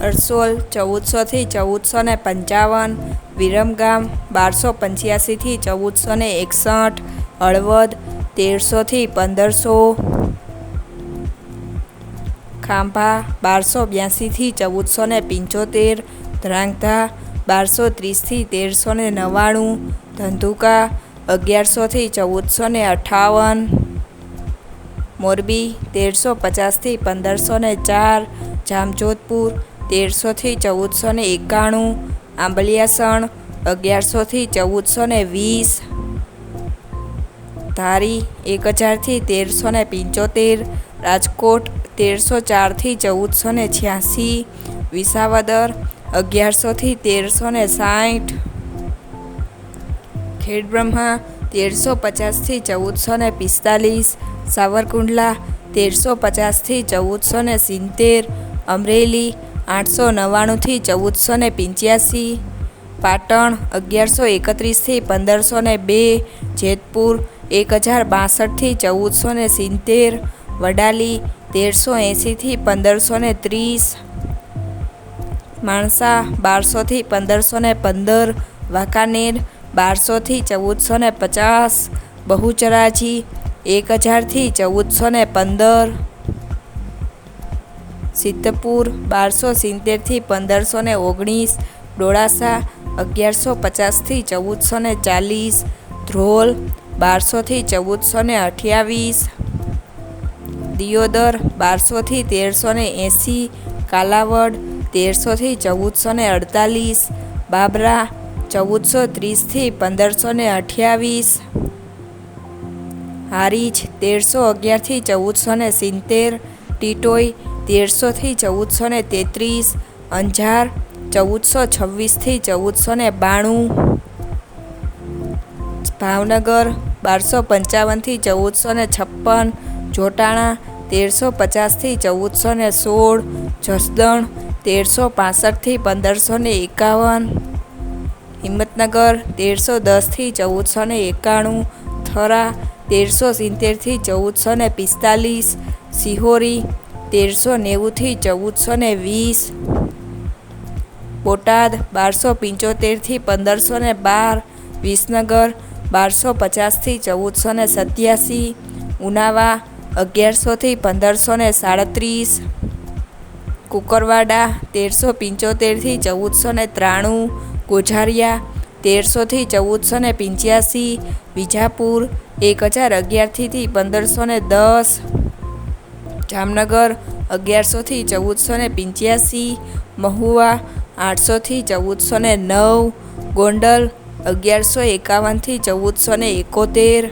અરસોલ ચૌદસોથી ચૌદસો ને પંચાવન, વિરમગામ, બારસો પંચ્યાસીથી ચૌદસો ને એકસઠ, હળવદ તેરસોથી પંદરસો, ખાંભા, બારસો બ્યાસીથી ચૌદસો ને પંચોતેર, ધ્રાંગધા, બારસો ત્રીસથી તેરસો ને નવ્વાણું, ધંધુકા અગિયારસોથી ચૌદસો ને અઠાવન, મોરબી, તેરસો પચાસથી પંદરસો ને ચાર, જામજોધપુર તેરસોથી ચૌદસો ને એકાણું, આંબલિયાસણ અગિયારસોથી ચૌદસો ને વીસ, ધારી એક હજારથી તેરસો ને પંચોતેર, રાજકોટ તેરસો ચારથી ચૌદસો ને છ્યાસી, વિસાવદર અગિયારસોથી તેરસો ને સાઠ, ખેડબ્રહ્મા તેરસો પચાસથી ચૌદસો ને પિસ્તાલીસ, સાવરકુંડલા તેરસો પચાસથી ચૌદસો ને સિત્તેર, અમરેલી આઠસો નવ્વાણુંથી ચૌદસો ને પંચ્યાસી, પાટણ અગિયારસો એકત્રીસથી પંદરસો ને બે, જેતપુર એક હજાર બાસઠથી ચૌદસો ને સિત્તેર, વડાલી તેરસો એંસીથી પંદરસો ને ત્રીસ, માણસા બારસોથી પંદરસો ને પંદર, વાંકાનેર બારસોથી ચૌદસો ને પચાસ, બહુચરાજી એક હજારથી ચૌદસો ને પંદર સિદ્ધપુર બારસો સિત્તેરથી પંદરસો ને ઓગણીસ, ડોળાસા અગિયારસો પચાસથી ચૌદસો ને ચાલીસ, ધ્રોલ બારસોથી ચૌદસો ને અઠ્યાવીસ, દિયોદર બારસોથી તેરસો ને એંસી, કાલાવડ તેરસોથી ચૌદસો ને અડતાલીસ, બાબરા ચૌદસો ત્રીસથી પંદરસો ને અઠ્યાવીસ, હારીજ તેરસો અગિયારથી ચૌદસો ને સિત્તેર, ટીટોઈ તેરસોથી ચૌદસો ને તેત્રીસ, અંજાર ચૌદસો છવ્વીસથી ચૌદસો ને બાણું, ભાવનગર બારસો પંચાવનથી ચૌદસો ને છપ્પન, જોટાણા તેરસો પચાસથી ચૌદસો ને સોળ, જસદણ તેરસો પાસઠથી પંદરસો ને એકાવન, હિંમતનગર તેરસો દસથી ચૌદસો ને એકાણું, થરા તેરસો સિત્તેરથી ચૌદસો ને પિસ્તાલીસ, સિહોરી તેરસો નેવુંથી ચૌદસો ને વીસ. બોટાદ બારસો પંચોતેરથી પંદરસો ને બાર. વિસનગર બારસો પચાસથી ચૌદસો ને સત્યાસી. ઉનાવા અગિયારસોથી પંદરસો ને સાડત્રીસ. કુકરવાડા તેરસો પંચોતેરથી ચૌદસો ને ત્રાણું. ગોઝારિયા તેરસોથી ચૌદસો ને પંચ્યાસી. વિજાપુર એક હજાર અગિયારથી પંદરસો ને દસ. જામનગર અગિયારસોથી ચૌદસો ને પંચ્યાસી, મહુવા આઠસોથી ચૌદસો ને નવ, ગોંડલ અગિયારસો એકાવનથી ચૌદસો ને એકોતેર.